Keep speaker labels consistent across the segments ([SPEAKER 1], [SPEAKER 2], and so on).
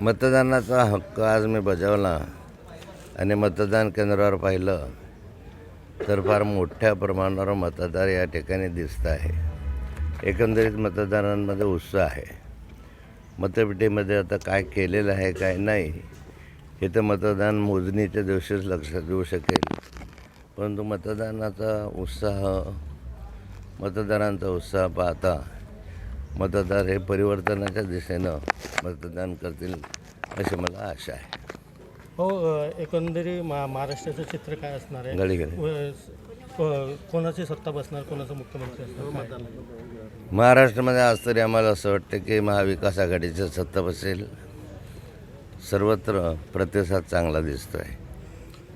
[SPEAKER 1] मतदानाचा हक्क आज मी बजावला आणि मतदान केंद्रावर पाहिलं तर फार मोठ्या प्रमाणावर मतदार या ठिकाणी दिसत आहे. एकंदरीत मतदारांमध्ये उत्साह आहे. मतपेटीमध्ये आता काय केलेलं आहे काय नाही हे तर मतदान मोजणीच्या दिवशीच लक्षात येऊ शकेल. परंतु मतदानाचा उत्साह मतदारांचा उत्साह पाहता मतदार हे परिवर्तनाच्या दिशेनं मतदान करतील अशी मला आशा आहे.
[SPEAKER 2] हो अ, एकंदरीत मा महाराष्ट्राचं चित्र काय असणार आहे?
[SPEAKER 1] गडी गडी
[SPEAKER 2] व- स- कोणाची सत्ता बसणार कोणाचा मुख्यमंत्री असणार काय?
[SPEAKER 1] महाराष्ट्रामध्ये आज तरी आम्हाला असं वाटतं की महाविकास आघाडीचं सत्ता बसेल. सर्वत्र प्रतिसाद चांगला दिसतो आहे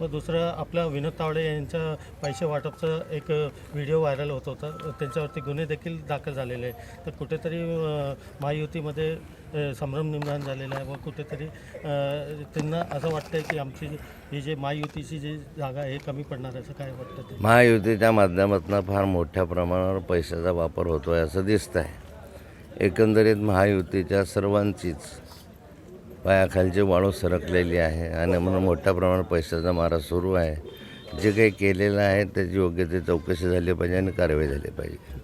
[SPEAKER 2] व दुसरं आपल्या विनोद तावडे यांच्या पैसे वाटपचं एक व्हिडिओ व्हायरल होत होता. त्यांच्यावरती गुन्हे देखील दाखल झालेले आहे तर कुठेतरी महायुतीमध्ये संभ्रम निर्माण झालेला आहे व कुठेतरी त्यांना असं वाटतं की आमची ही जे महायुतीची जी जागा आहे कमी पडणार असं काय वाटतं ते?
[SPEAKER 1] महायुतीच्या माध्यमातून फार मोठ्या प्रमाणावर पैशाचा वापर होतो आहे असं दिसतं आहे एकंदरीत महायुतीच्या सर्वांचीच पायाखालची वाळू सरकलेली आहे आणि म्हणून मोठ्या प्रमाणात पैशाचा मारा सुरू आहे. जे काही केलेलं आहे त्याची योग्य ते चौकशी झाली पाहिजे आणि कारवाई झाली पाहिजे.